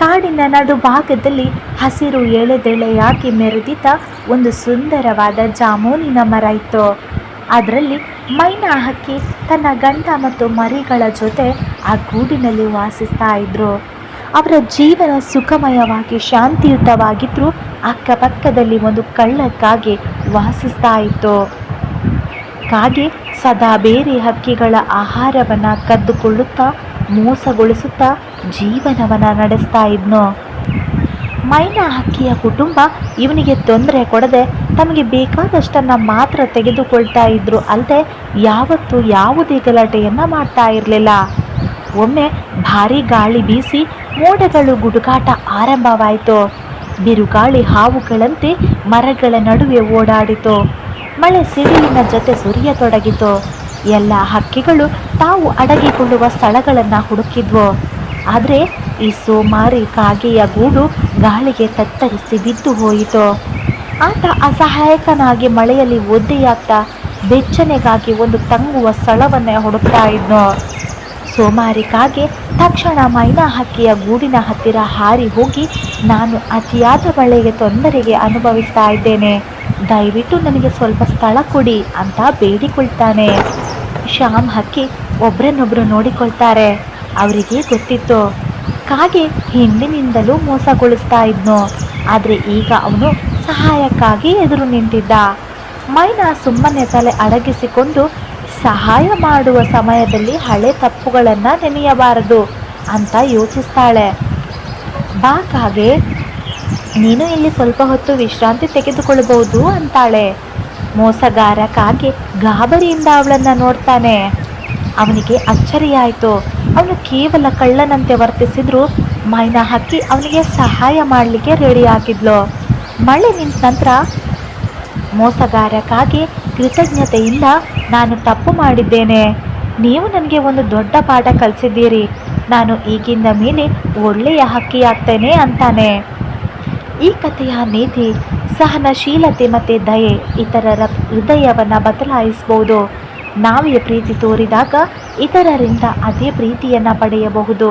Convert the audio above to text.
ಕಾಡಿನ ನಡುಭಾಗದಲ್ಲಿ ಹಸಿರು ಎಳೆದೆಳೆಯಾಗಿ ಮೆರೆದಿದ್ದ ಒಂದು ಸುಂದರವಾದ ಜಾಮೂನಿನ ಮರ ಇತ್ತು. ಅದರಲ್ಲಿ ಮೈನಾ ಹಕ್ಕಿ ತನ್ನ ಗಂಡ ಮತ್ತು ಮರಿಗಳ ಜೊತೆ ಆ ಗೂಡಿನಲ್ಲಿ ವಾಸಿಸ್ತಾ ಇದ್ರು. ಅವರ ಜೀವನ ಸುಖಮಯವಾಗಿ ಶಾಂತಿಯುತವಾಗಿದ್ದರೂ ಅಕ್ಕಪಕ್ಕದಲ್ಲಿ ಒಂದು ಕಳ್ಳಕ್ಕಾಗಿ ವಾಸಿಸ್ತಾ ಇತ್ತು. ಕಾಗೆ ಸದಾ ಬೇರೆ ಹಕ್ಕಿಗಳ ಆಹಾರವನ್ನು ಕದ್ದುಕೊಳ್ಳುತ್ತಾ ಮೋಸಗೊಳಿಸುತ್ತಾ ಜೀವನವನ್ನು ನಡೆಸ್ತಾ ಇದ್ನು? ಮೈನಾ ಹಕ್ಕಿಯ ಕುಟುಂಬ ಇವನಿಗೆ ತೊಂದರೆ ಕೊಡದೆ ತಮಗೆ ಬೇಕಾದಷ್ಟನ್ನು ಮಾತ್ರ ತೆಗೆದುಕೊಳ್ತಾ ಇದ್ರು ಅಲ್ಲದೆ ಯಾವತ್ತೂ ಯಾವುದೇ ಗಲಾಟೆಯನ್ನು ಮಾಡ್ತಾ ಇರಲಿಲ್ಲ. ಒಮ್ಮೆ ಭಾರಿ ಗಾಳಿ ಬೀಸಿ ಮೋಡಗಳು ಗುಡುಗಾಟ ಆರಂಭವಾಯಿತು. ಬಿರುಗಾಳಿ ಹಾವುಗಳಂತೆ ಮರಗಳ ನಡುವೆ ಓಡಾಡಿತು. ಮಳೆ ಸಿಡಿಲಿನ ಜೊತೆ ಸುರಿಯತೊಡಗಿತು. ಎಲ್ಲ ಹಕ್ಕಿಗಳು ತಾವು ಅಡಗಿಕೊಳ್ಳುವ ಸ್ಥಳಗಳನ್ನು ಹುಡುಕಿದ್ವು. ಆದರೆ ಈ ಸೋಮಾರಿ ಕಾಗೆಯ ಗೂಡು ಗಾಳಿಗೆ ತತ್ತರಿಸಿ ಬಿದ್ದು ಹೋಯಿತು. ಆತ ಅಸಹಾಯಕನಾಗಿ ಮಳೆಯಲ್ಲಿ ಒದ್ದೆಯಾಗ್ತಾ ಬೆಚ್ಚನೆಗಾಗಿ ಒಂದು ತಂಗುವ ಸ್ಥಳವನ್ನೇ ಹುಡುಕ್ತಾ ಇದ್ನು. ಸೋಮಾರಿ ಕಾಗೆ ತಕ್ಷಣ ಮೈನಾ ಹಕ್ಕಿಯ ಗೂಡಿನ ಹತ್ತಿರ ಹಾರಿ ಹೋಗಿ ನಾನು ಅತಿಯಾದ ಮಳೆಗೆ ತೊಂದರೆಗೆ ಅನುಭವಿಸ್ತಾ ಇದ್ದೇನೆ. ದಯವಿಟ್ಟು ನನಗೆ ಸ್ವಲ್ಪ ಸ್ಥಳ ಕೊಡಿ ಅಂತ ಬೇಡಿಕೊಳ್ತಾನೆ. ಶ್ಯಾಮ್ ಹಕ್ಕಿ ಒಬ್ರನ್ನೊಬ್ರು ನೋಡಿಕೊಳ್ತಾರೆ. ಅವರಿಗೆ ಗೊತ್ತಿತ್ತು. ಕಾಗೆ ಹಿಂದಿನಿಂದಲೂ ಮೋಸಗೊಳಿಸ್ತಾ ಇದ್ನು. ಆದರೆ ಈಗ ಅವನು ಸಹಾಯಕ್ಕಾಗಿ ಎದುರು ನಿಂತಿದ್ದ. ಮೈನಾ ಸುಮ್ಮನೆ ತಲೆ ಅಡಗಿಸಿಕೊಂಡು ಸಹಾಯ ಮಾಡುವ ಸಮಯದಲ್ಲಿ ಹಳೆ ತಪ್ಪುಗಳನ್ನು ನೆನೆಯಬಾರದು ಅಂತ ಯೋಚಿಸ್ತಾಳೆ. ಬಾ ಕಾಗೆ, ನೀನು ಇಲ್ಲಿ ಸ್ವಲ್ಪ ಹೊತ್ತು ವಿಶ್ರಾಂತಿ ತೆಗೆದುಕೊಳ್ಳಬಹುದು ಅಂತಾಳೆ. ಮೋಸಗಾರ ಕಾಗೆ ಗಾಬರಿಯಿಂದ ಅವಳನ್ನು ನೋಡ್ತಾನೆ. ಅವನಿಗೆ ಅಚ್ಚರಿಯಾಯಿತು. ಅವನು ಕೇವಲ ಕಳ್ಳನಂತೆ ವರ್ತಿಸಿದ್ರು ಮೈನಾ ಹಾಕಿ ಅವನಿಗೆ ಸಹಾಯ ಮಾಡಲಿಕ್ಕೆ ರೆಡಿಯಾಗಿದ್ಲು ಮಳೆ ನಿಂತ ನಂತರ ಮೋಸಗಾರಕ್ಕಾಗಿ ಕೃತಜ್ಞತೆಯಿಂದ ನಾನು ತಪ್ಪು ಮಾಡಿದ್ದೇನೆ. ನೀವು ನನಗೆ ಒಂದು ದೊಡ್ಡ ಪಾಠ ಕಲಿಸಿದ್ದೀರಿ. ನಾನು ಈಗಿಂದ ಮೇಲೆ ಒಳ್ಳೆಯ ಹಕ್ಕಿಯಾಗ್ತೇನೆ ಅಂತಾನೆ. ಈ ಕಥೆಯ ನೀತಿ, ಸಹನಶೀಲತೆ ಮತ್ತು ದಯೆ ಇತರರ ಹೃದಯವನ್ನು ಬದಲಾಯಿಸಬಹುದು ನಾವೇ ಪ್ರೀತಿ ತೋರಿದಾಗ ಇತರರಿಂದ ಅದೇ ಪ್ರೀತಿಯನ್ನು ಪಡೆಯಬಹುದು.